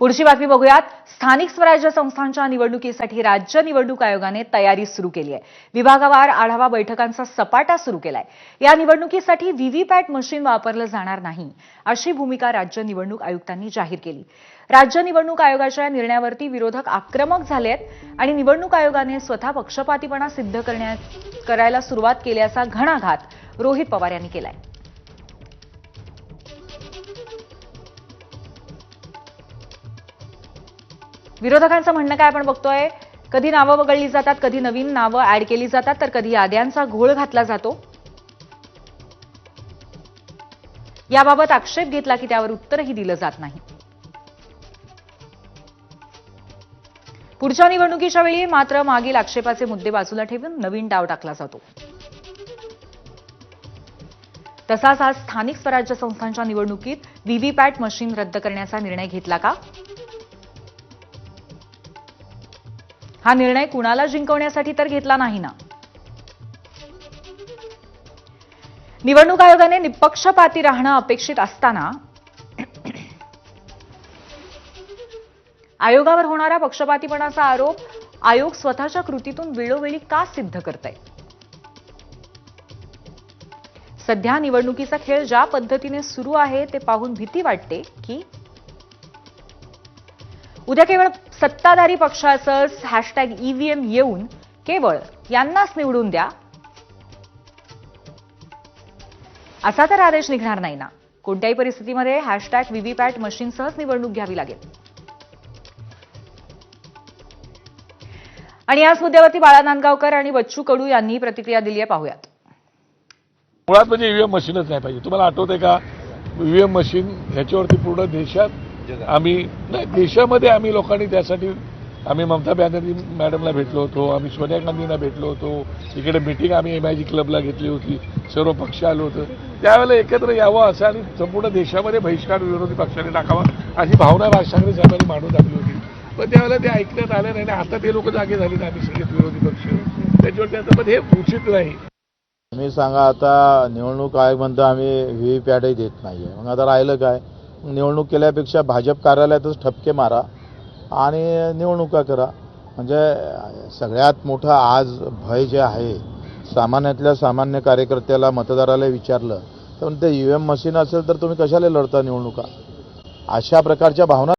पुढची बातमी बघूयात. स्थानिक स्वराज्य संस्थांच्या निवडणुकीसाठी राज्य निवडणूक आयोगाने तयारी सुरू केली आहे. विभागावार आढावा बैठकांचा सपाटा सुरू केलाय. या निवडणुकीसाठी व्हीव्हीपॅट मशीन वापरलं जाणार नाही अशी भूमिका राज्य निवडणूक आयुक्तांनी जाहीर केली. राज्य निवडणूक आयोगाच्या या निर्णयावरती विरोधक आक्रमक झाले आहेत आणि निवडणूक आयोगाने स्वतः पक्षपातीपणा सिद्ध करण्यात करायला सुरुवात केल्याचा घणाघात रोहित पवार यांनी केलाय. विरोधकांचं म्हणणं काय आपण बघतोय? कधी नावं वगळली जातात कधी नवीन नावं ऍड केली जातात तर कधी याद्यांचा घोळ घातला जातो? याबाबत आक्षेप घेतला की त्यावर उत्तरही दिलं जात नाही. पुढच्या निवडणुकीच्या वेळी मात्र मागील आक्षेपाचे मुद्दे बाजूला ठेवून नवीन डाव टाकला जातो. तसाच आज स्थानिक स्वराज्य संस्थांच्या निवडणुकीत व्हीव्हीपॅट मशीन रद्द करण्याचा निर्णय घेतला का? हा निर्णय कुणाला जिंकवण्यासाठी तर घेतला नाही ना? निवडणूक आयोगाने निपक्षपाती राहणं अपेक्षित असताना आयोगावर होणारा पक्षपातीपणाचा आरोप आयोग स्वतःच्या कृतीतून वेळोवेळी का सिद्ध करतय? सध्या निवडणुकीचा खेळ ज्या पद्धतीने सुरू आहे ते पाहून भीती वाटते की उद्या केवळ सत्ताधारी पक्षाचंच हॅशटॅग ईव्हीएम येऊन केवळ यांनाच निवडून द्या. असा तर आदेश निघणार नाही ना. कोणत्याही परिस्थितीमध्ये हॅशटॅग व्हीव्हीपॅट मशीनसहच निवडणूक घ्यावी लागेल. आणि याच मुद्द्यावरती बाळा नांदगावकर आणि बच्चू कडू यांनी प्रतिक्रिया दिली आहे पाहूयात. मुळात म्हणजे ईव्हीएम मशीनच नाही पाहिजे. तुम्हाला आठवतंय का? ईव्हीएम मशीन ह्याच्यावरती पूर्ण देशात आम्ही नाही देशामध्ये आम्ही लोकांनी त्यासाठी आम्ही ममता बॅनर्जी मॅडमला भेटलो होतो आम्ही सोनिया गांधींना भेटलो होतो इकडे मिटिंग आम्ही एम आय जी क्लबला घेतली होती सर्व पक्ष आलो होतो. त्यावेळेला एकत्र यावं असं आणि संपूर्ण देशामध्ये बहिष्कार विरोधी पक्षाने टाकावा अशी भावना राज ठाकरे साहेबांनी मांडून टाकली होती. पण त्यावेळेला ते ऐकण्यात आलं नाही आणि आता ते लोक जागे झाले आम्ही सगळेच विरोधी पक्ष. त्याच्यावर त्यांचं पण हे उचित नाही. मी सांगा आता निवडणूक आयोग म्हणतो आम्ही व्ही पॅटही देत नाही आहे मग आता राहिलं काय? निवडणूक केल्यापेक्षा भाजप कार्यालयातच ठपके मारा आणि निवडणुका करा. म्हणजे सगळ्यात मोठं आज भय जे आहे सामान्यातल्या सामान्य कार्यकर्त्याला मतदाराला विचारलं तर ते यू एम मशीन असेल तर तुम्ही कशाला लढता निवडणुका? अशा प्रकारच्या भावना